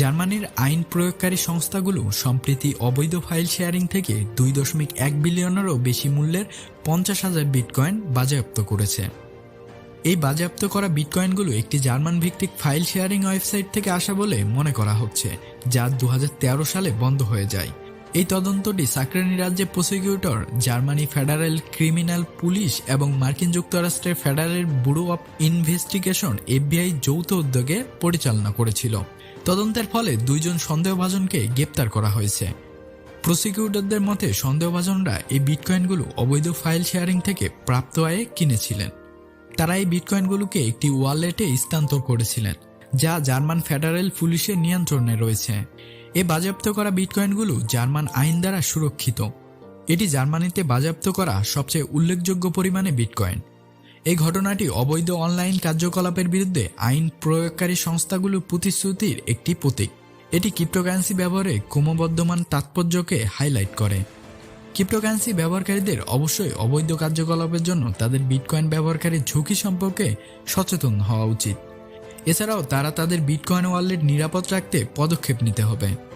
জার্মানির আইন প্রয়োগকারী সংস্থাগুলো সম্প্রতি অবৈধ ফাইল শেয়ারিং থেকে দুই দশমিক এক বিলিয়নেরও বেশি মূল্যের পঞ্চাশ হাজার বিটকয়েন বাজেয়াপ্ত করেছে। এই বাজেয়াপ্ত করা বিটকয়েনগুলো একটি জার্মান ভিত্তিক ফাইল শেয়ারিং ওয়েবসাইট থেকে আসা বলে মনে করা হচ্ছে, যা দু হাজার তেরো সালে বন্ধ হয়ে যায়। এই তদন্তটি সাকরানি রাজ্যের prosecutor, Germany federal criminal police এবং মার্কিন যুক্তরাষ্ট্রের federal bureau of investigation FBI যৌথ উদ্যোগে পরিচালনা করেছিল। তদন্তের ফলে দুইজন সন্দেহভাজনকে গ্রেপ্তার করা হয়েছে। প্রসিকিউটরদের মতে, সন্দেহভাজনরা এই বিটকয়েনগুলো অবৈধ ফাইল শেয়ারিং থেকে প্রাপ্ত আয়ে কিনেছিলেন। তারা এই বিটকয়েনগুলোকে একটি ওয়ালেটে স্থানান্তর করেছিলেন, যা জার্মান ফেডারেল পুলিশের নিয়ন্ত্রণে রয়েছে। এ বাজেয়াপ্ত করা বিটকয়েনগুলো জার্মান আইন দ্বারা সুরক্ষিত। এটি জার্মানিতে বাজেয়াপ্ত করা সবচেয়ে উল্লেখযোগ্য পরিমাণে বিটকয়েন। এই ঘটনাটি অবৈধ অনলাইন কার্যকলাপের বিরুদ্ধে আইন প্রয়োগকারী সংস্থাগুলোর প্রতিশ্রুতির একটি প্রতীক। এটি ক্রিপ্টোকারেন্সি ব্যবহারে ক্রমবর্ধমান তাৎপর্যকে হাইলাইট করে। ক্রিপ্টোকারেন্সি ব্যবহারকারীদের অবশ্যই অবৈধ কার্যকলাপের জন্য তাদের বিটকয়েন ব্যবহারকারীর ঝুঁকি সম্পর্কে সচেতন হওয়া উচিত। এছাড়াও তারা তাদের বিটকয়েন ওয়ালেট নিরাপদ রাখতে পদক্ষেপ নিতে হবে।